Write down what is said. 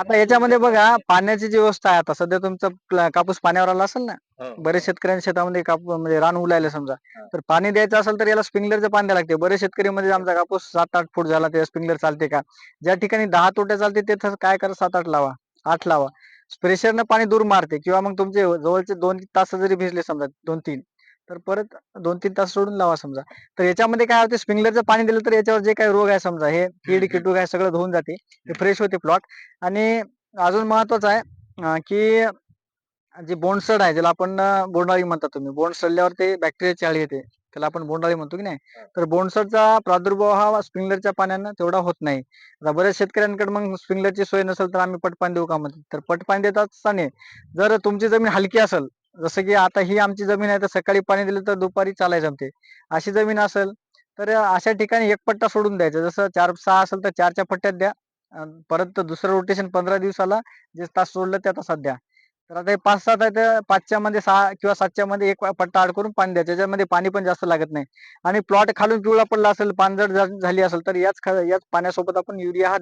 आता याच्यामध्ये बघा पाण्याची जी व्यवस्था आहे आता सध्या तुमचा प्ल- कापूस पाण्यावर आला असेल ना हो. बरेच शेतकऱ्यांच्या शेतामध्ये कापूस म्हणजे रान उलायला समजा. तर पाणी द्यायचं असेल तर याला स्प्रिंकलरचं पाणी द्यावं लागते. बरेच शेतकरी मध्ये आमचा कापूस सात आठ फूट झाला ते स्प्रिंकलर चालते का? ज्या ठिकाणी दहा तोट्या चालते तिथं काय करा सात आठ लावा आठ लावा. प्रेशरनं पाणी दूर मारते. किंवा मग तुमचे जवळचे दोन तास जरी भिजले समजा दोन तीन तर परत दोन तीन तास सोडून लावा समजा. तर याच्यामध्ये काय होते स्प्रिंकलरचं पाणी दिलं तर याच्यावर जे काही रोग आहे समजा हे कीड किटूक आहे सगळं धुवून जाते. फ्रेश होते प्लॉट. आणि अजून महत्वाचं आहे की जी बोंडसड आहे ज्याला आपण बोंडाळी म्हणतात तुम्ही. बोंड सडल्यावर ते बॅक्टेरियाची आळी येते. त्याला आपण बोंडाळी म्हणतो की नाही? तर बोंडसडचा प्रादुर्भाव हा स्प्रिंकलरच्या पाण्यानं तेवढा होत नाही. आता बऱ्याच शेतकऱ्यांकडे मग स्प्रिंकलरची सोय नसेल तर आम्ही पटपाणी देऊ का म्हणतो तर पटपाणी देत असताना जर तुमची जमीन हलकी असेल जसं की आता ही आमची जमीन आहे तर सकाळी पाणी दिलं तर दुपारी चालाय जमते अशी जमीन असेल तर अशा ठिकाणी एक पट्टा सोडून द्यायचा. जसं चार सहा असेल तर चारच्या पट्ट्यात द्या. परत दुसरं रोटेशन पंधरा दिवसाला जे तास सोडलं त्या तासात द्या. तर आता हे पाच सात आहे तर पाचच्या मध्ये सहा किंवा सातच्या मध्ये एक पट्टा आड करून पाणी द्यायचं त्याच्यामध्ये पाणी पण जास्त लागत नाही. आणि प्लॉट खालून पिवळा पडला असेल पानझड झाली असेल तर याच याच पाण्यासोबत आपण युरिया हा